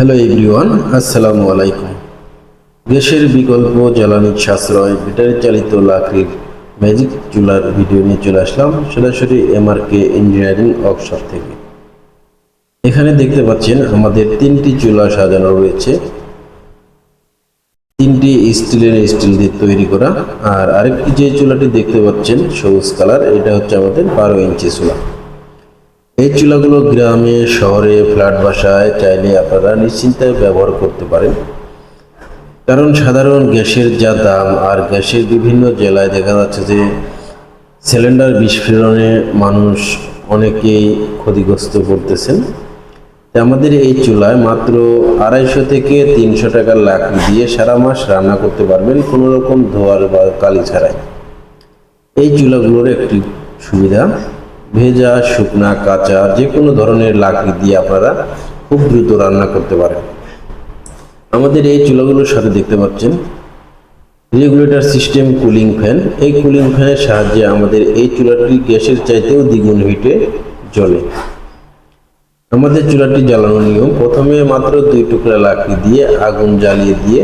Hello everyone আসসালামু আলাইকুম গ্যাসের বিকল্প জ্বালানি সাশ্রয়, ব্যাটারি চালিত লাকড়ির ম্যাজিক চুলার ভিডিও নিয়ে চলে আসলাম, সরাসরি এমআরকে ইঞ্জিনিয়ারিং ওয়ার্কশপ থেকে। এখানে দেখতে পাচ্ছেন আমাদের তিনটি চুলা সাজানো রয়েছে। তিনটি স্টিলের স্টিল দিয়ে তৈরি করা, আর আরেকটি যে চুলাটি দেখতে পাচ্ছেন সবুজ কালার, এটা হচ্ছে আমাদের বারো ইঞ্চি চুলা। এই চুলাগুলো গ্রামে, শহরে, ফ্ল্যাট বাসায় চাইলে আপনারা নিশ্চিন্তে ব্যবহার করতে পারেন। কারণ সাধারণ গ্যাসের যা দাম আর গ্যাসের বিভিন্ন জেলায় দেখা যাচ্ছে যে সিলিন্ডার বিস্ফোরণে মানুষ অনেকেই ক্ষতিগ্রস্ত করতেছেন। আমাদের এই চুলায় মাত্র আড়াইশো থেকে তিনশো টাকা লাকড়ি দিয়ে সারা মাস রান্না করতে পারবেন কোনো রকম ধোয়ার বা কালি ছাড়াই। এই চুলাগুলোর একটি সুবিধা। ভেজা, শুকনা, কাঁচা, যে কোনো ধরনের লাকড়ি দিয়ে আপনারা খুব দ্রুত রান্না করতে পারেন। আমাদের এই চুলাগুলোর সাথে দেখতে পাচ্ছেন, রেগুলেটর সিস্টেম কুলিং ফ্যান। এই কুলিং ফ্যানের সাহায্যে আমাদের এই চুলাটি গ্যাসের চাইতেও দ্বিগুণ হিটে জ্বলে। আমাদের চুলাটি জ্বালানোর নিয়ম, প্রথমে মাত্র দুই টুকরা লাকড়ি দিয়ে আগুন জ্বালিয়ে দিয়ে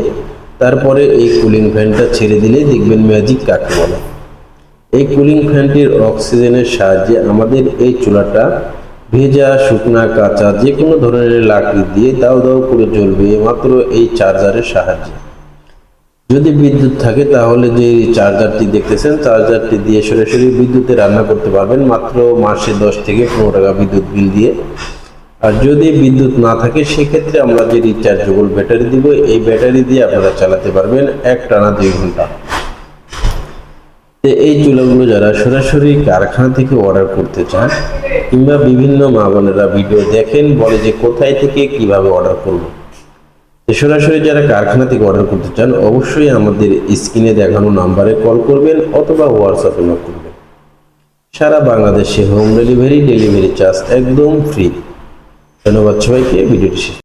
তারপরে এই কুলিং ফ্যানটা ছেড়ে দিলেই দেখবেন ম্যাজিক কাকে বলে। এই কুলিং ফ্যানটির অক্সিজেনের সাহায্যে আমাদের এই চুলাটা ভেজা, শুকনা, কাঁচা যে কোনো ধরনের লাকড়ি দিয়ে দাও দাও করে জ্বলবে মাত্র এই চার্জারের সাহায্যে। যদি বিদ্যুৎ থাকে তাহলে যে চার্জারটি দেখতেছেন, চার্জারটি দিয়ে সরাসরি বিদ্যুতে রান্না করতে পারবেন মাত্র মাসে দশ থেকে পনেরো টাকা বিদ্যুৎ বিল দিয়ে। আর যদি বিদ্যুৎ না থাকে, সেক্ষেত্রে আমরা যে রিচার্জেবল ব্যাটারি দিব, এই ব্যাটারি দিয়ে আপনারা চালাতে পারবেন এক টানা দুই ঘণ্টা। তো এই চুলাগুলো যারা সরাসরি কারখানা থেকে অর্ডার করতে চান, কিংবা বিভিন্ন মা বোনেরা ভিডিও দেখেন, বলে যে কোথায় থেকে কীভাবে অর্ডার করব। সরাসরি যারা কারখানা থেকে অর্ডার করতে চান, অবশ্যই আমাদের স্ক্রিনে দেখানো নাম্বারে কল করবেন অথবা হোয়াটসঅ্যাপে নক করবেন। সারা বাংলাদেশে হোম ডেলিভারি ডেলিভারি চার্জ একদম ফ্রি ধন্যবাদ সবাইকে ভিডিওটি